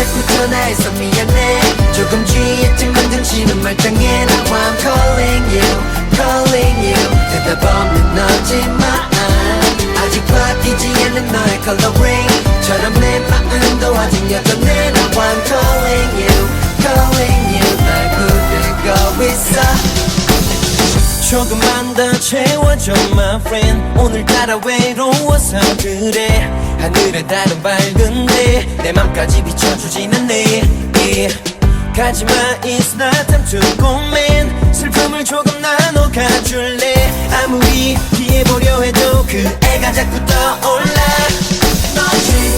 자꾸 전화해서 미안해. 조금 취했지만 정신은 멀쩡해 Now I'm calling you calling you. 대답 없는 너지만 아직 바뀌지 않는 너의 coloring처럼 내 마음도 아직 여전해 Now I'm calling you calling you. 날 부르고 있어. 조금만 더 채워 줘 my friend. 오늘따라 외로워서 그래. 하늘에 달은 밝은데 내 맘까지 비춰주진 않네. yeah. 가지마 it's not time to go man. 슬픔을 조금 나눠 가줄래? 아무리 피해보려 해도 그 애가 자꾸 떠올라. 너지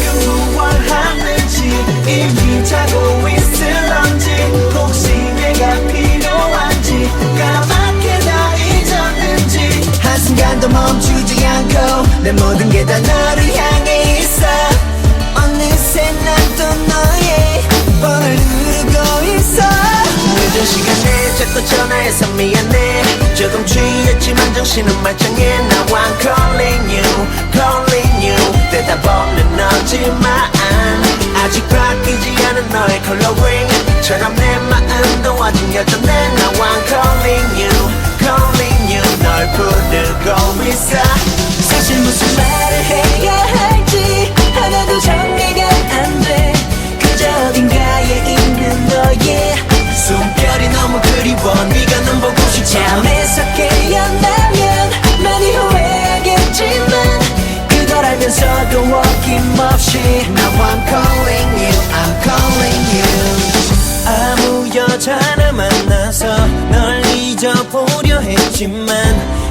내 모든 게 다 너를 향해 있어. 어느새 난 또 너의 번호를 누르고 있어. 늦은 시간에 자꾸 전화해서 미안해. 조금 취했지만 정신은 멀쩡해 잠에서 깨어나면 많이 후회하겠지만 그걸 알면서도 어김없이 Now I'm calling 아무 여자나 만나서 널 잊어보려 했지만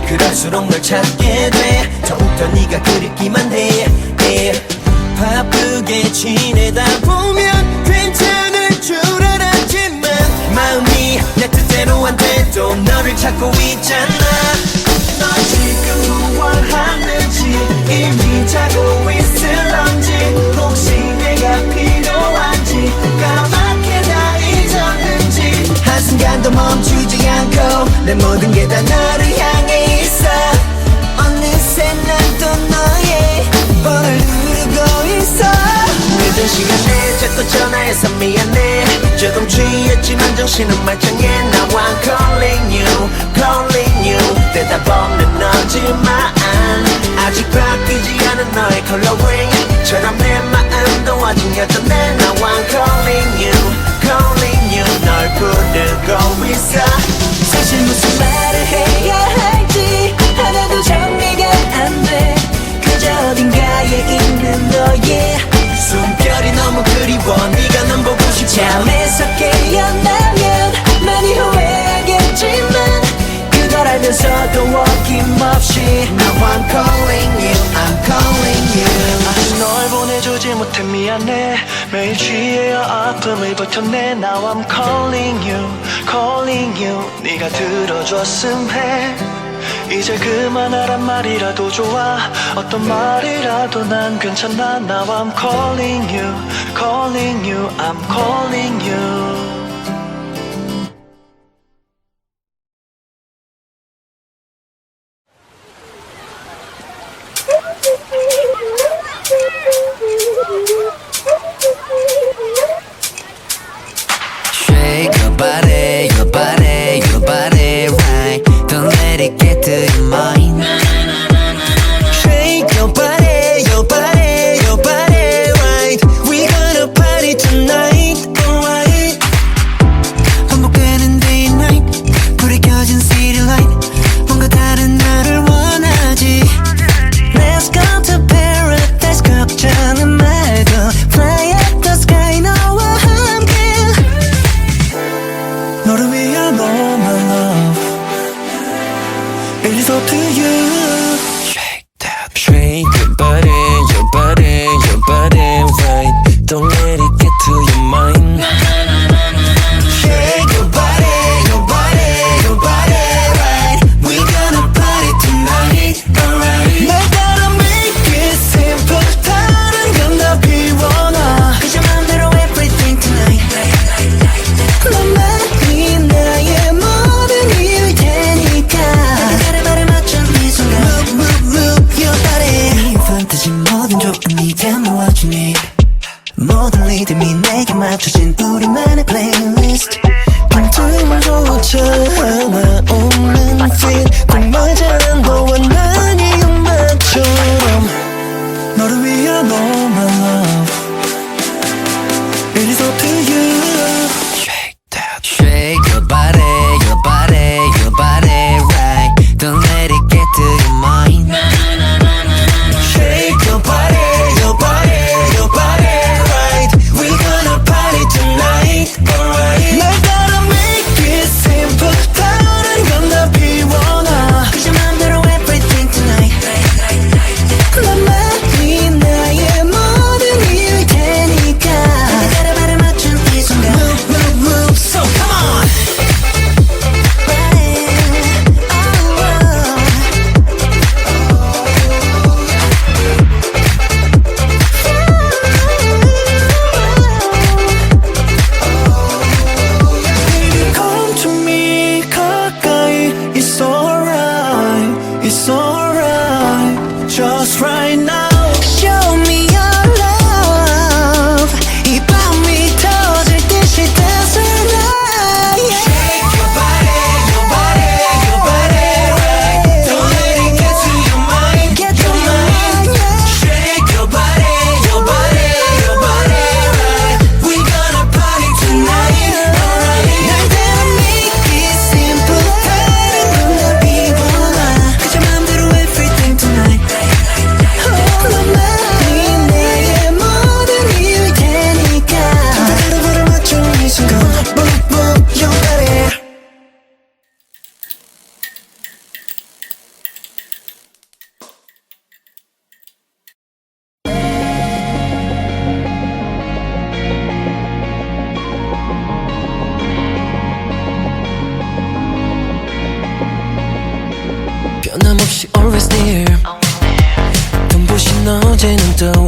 그럴수록 널 찾게 돼. 더욱더 네가 그립기만 해. 예. 바쁘게 지내다 보면 내 모든 게 다 너를 향해 있어. 어느새 난또 너의 번호를 누르고 있어. 늦은 시간에 자꾸 전화해서 미안해. 조금 취했지만 정신은 멀쩡해. Now I'm calling you calling you. 대답 없는 너지만 아직 바뀌지 않은 너의 coloring처럼 내 마음도 아직 여전해 Now 미안해 매일 취해야 아픔을 버텨내 Now I'm calling you calling you 네가 들어줬음 해 이제 그만하란 말이라도 좋아 어떤 말이라도 난 괜찮아 Now I'm calling you calling you I'm calling you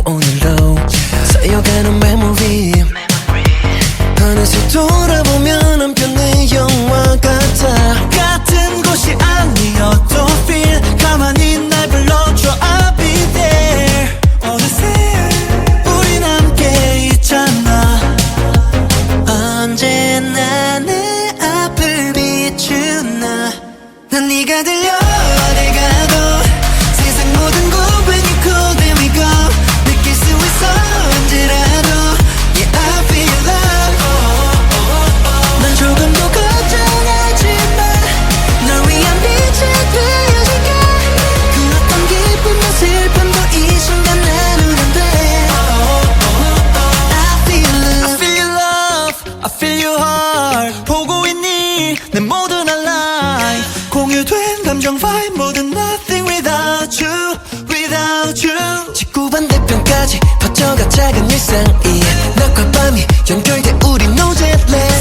오늘도 쌓여가는 메모리 어느새 돌아보면 한편의 영화 있니 내 모든 line 공유된 감정 vibe 모든 nothing without you, without you 지구 반대편까지 퍼져가 작은 일상이 낮과 밤이 연결돼 우리 no jet lag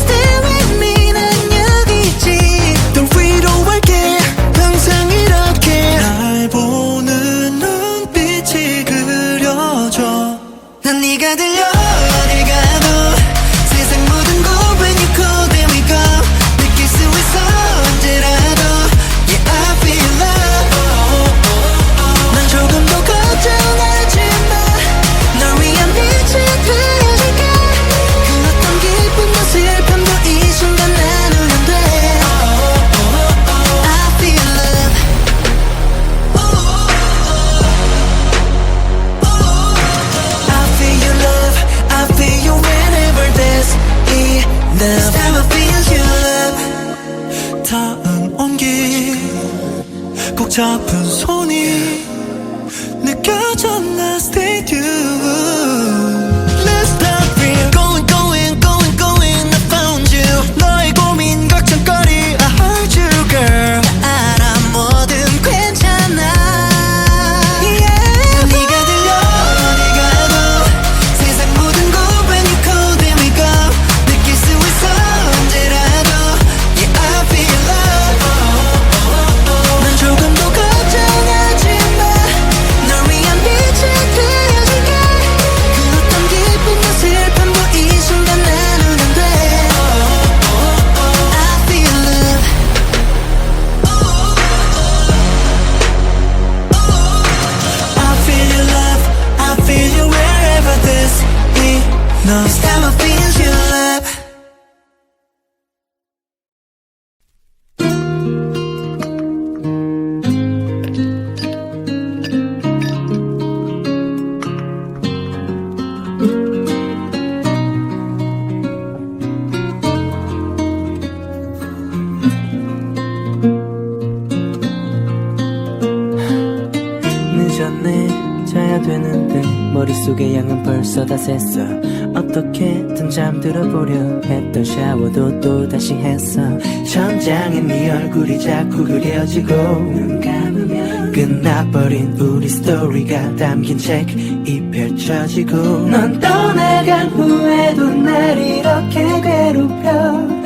머릿속의 양은 벌써 다 샜어. 어떻게든 잠들어 보려 했던 샤워도 또 다시 했어. 천장에 네 얼굴이 자꾸 그려지고 눈 감으면 끝나버린 우리 스토리가 담긴 책이 펼쳐지고 넌 떠나간 후에도 날 이렇게 괴롭혀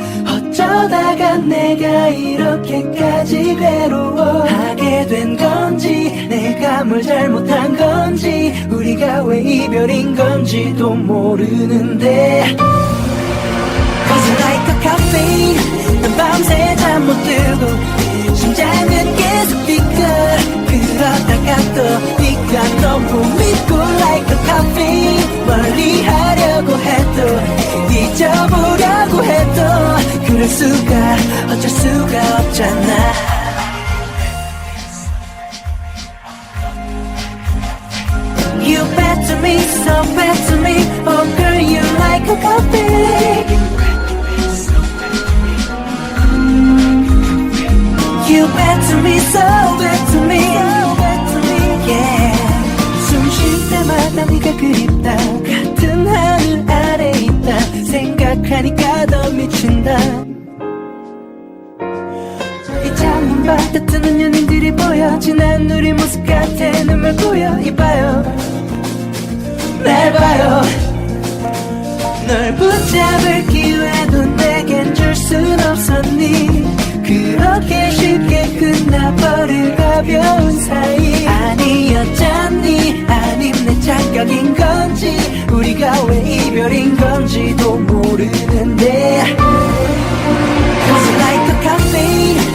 어쩌다가 내가 이렇게까지 괴로워하게 된 건지 내가 뭘 잘못한 건지 우리가 왜 이별인 건지도 모르는데. Cause I like a caffeine 난 밤새 잠 못 들고 심장은 계속 뛰고 그러다가 또 네가 너무 믿고 like a caffeine 어쩔 수가 없잖아 You bad to me, so bad to me Oh girl, you like a coffee You bad to me, so bad to me Yeah 숨 쉴 때마다 네가 그립다 같은 하늘 아래 있다 생각하니까 더 미친다 바깥은 은연인들이 보여. 지난 우리 모습 같아. 눈물 고여. 이봐요. 날 봐요. 널 붙잡을 기회도 내겐 줄 순 없었니? 그렇게 쉽게 끝나버릴 가벼운 사이. 아니었잖니. 아님 내 착각인 건지. 우리가 왜 이별인 건지도 모르는데. Cause like a coffee.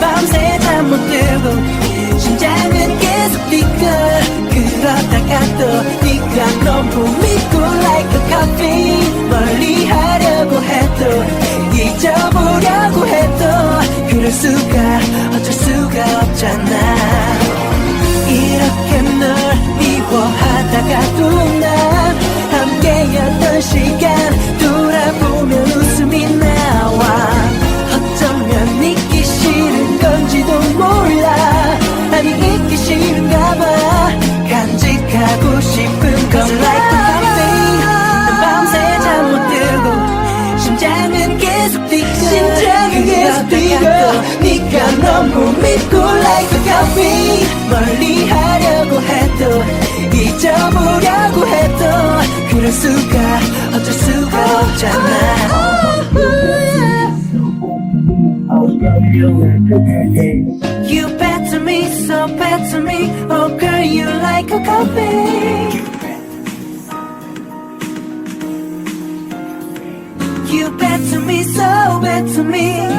bounce, every time, whatever. You bet to me, so bet to me. Oh girl, you like a coffee. You bet to me, so bet to me.